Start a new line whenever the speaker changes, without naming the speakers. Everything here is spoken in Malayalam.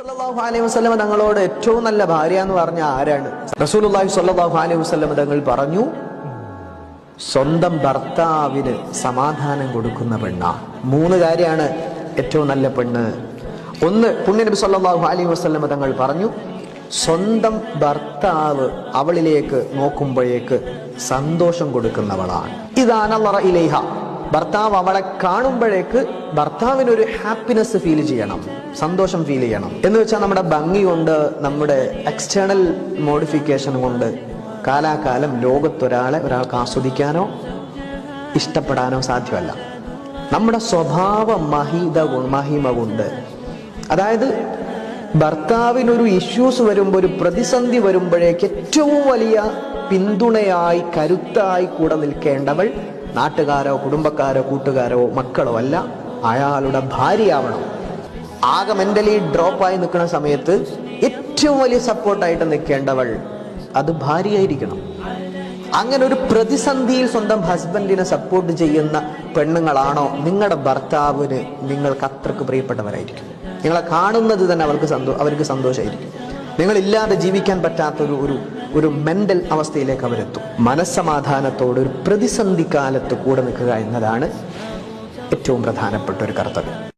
സല്ലല്ലാഹു അലൈഹി വസല്ലമ തങ്ങളോട് ഏറ്റവും നല്ല ഭാര്യ എന്ന് പറഞ്ഞ ആരാണ്? റസൂലുള്ളാഹി സ്വല്ലല്ലാഹു അലൈഹി വസല്ലമ തങ്ങൾ പറഞ്ഞു സ്വന്തം ഭർത്താവിന് സമാധാനം കൊടുക്കുന്ന പെണ്ണ. മൂന്ന് കാര്യമാണ് ഏറ്റവും നല്ല പെണ്ണ്. ഒന്ന് പുണ്യനബി സല്ലാഹു അലൈഹി വസ്ലമ തങ്ങൾ പറഞ്ഞു സ്വന്തം ഭർത്താവ് അവളിലേക്ക് നോക്കുമ്പോഴേക്ക് സന്തോഷം കൊടുക്കുന്നവളാണ്. ഇതാണ് ഇലേഹ. ഭർത്താവ് അവളെ കാണുമ്പോഴേക്ക് ഭർത്താവിനൊരു ഹാപ്പിനെസ് ഫീൽ ചെയ്യണം സന്തോഷം ഫീൽ ചെയ്യണം. എന്ന് വെച്ചാൽ നമ്മുടെ ഭംഗി കൊണ്ട് നമ്മുടെ എക്സ്റ്റേണൽ മോഡിഫിക്കേഷൻ കൊണ്ട് കാലാകാലം ലോകത്തൊരാളെ ഒരാൾക്ക് ആസ്വദിക്കാനോ ഇഷ്ടപ്പെടാനോ സാധ്യമല്ല. നമ്മുടെ സ്വഭാവ മഹിത മഹിമ കൊണ്ട്. അതായത് ഭർത്താവിനൊരു ഇഷ്യൂസ് വരുമ്പോൾ ഒരു പ്രതിസന്ധി വരുമ്പോഴേക്ക് ഏറ്റവും വലിയ പിന്തുണയായി കരുത്തായി കൂടെ നിൽക്കേണ്ടവൾ നാട്ടുകാരോ കുടുംബക്കാരോ കൂട്ടുകാരോ മക്കളോ അല്ല അയാളുടെ ഭാര്യയാവണം. ആകെ മെന്റലി ഡ്രോപ്പായി നിൽക്കുന്ന സമയത്ത് ഏറ്റവും വലിയ സപ്പോർട്ടായിട്ട് നിൽക്കേണ്ടവൾ അത് ഭാര്യയായിരിക്കണം. അങ്ങനെ ഒരു പ്രതിസന്ധിയിൽ സ്വന്തം ഹസ്ബൻഡിനെ സപ്പോർട്ട് ചെയ്യുന്ന പെണ്ണുങ്ങളാണോ? നിങ്ങളുടെ ഭർത്താവിന് നിങ്ങൾക്ക് അത്രയ്ക്ക് പ്രിയപ്പെട്ടവരായിരിക്കും. നിങ്ങളെ കാണുന്നത് തന്നെ അവർക്ക് സന്തോ അവർക്ക് സന്തോഷമായിരിക്കും. നിങ്ങളില്ലാതെ ജീവിക്കാൻ പറ്റാത്തൊരു ഒരു ഒരു മെന്റൽ അവസ്ഥയിലേക്ക് അവരെത്തും. മനസ്സമാധാനത്തോട് ഒരു പ്രതിസന്ധി കാലത്ത് കൂടെ നിൽക്കുക എന്നതാണ് ഏറ്റവും പ്രധാനപ്പെട്ട ഒരു കർത്തവ്യം.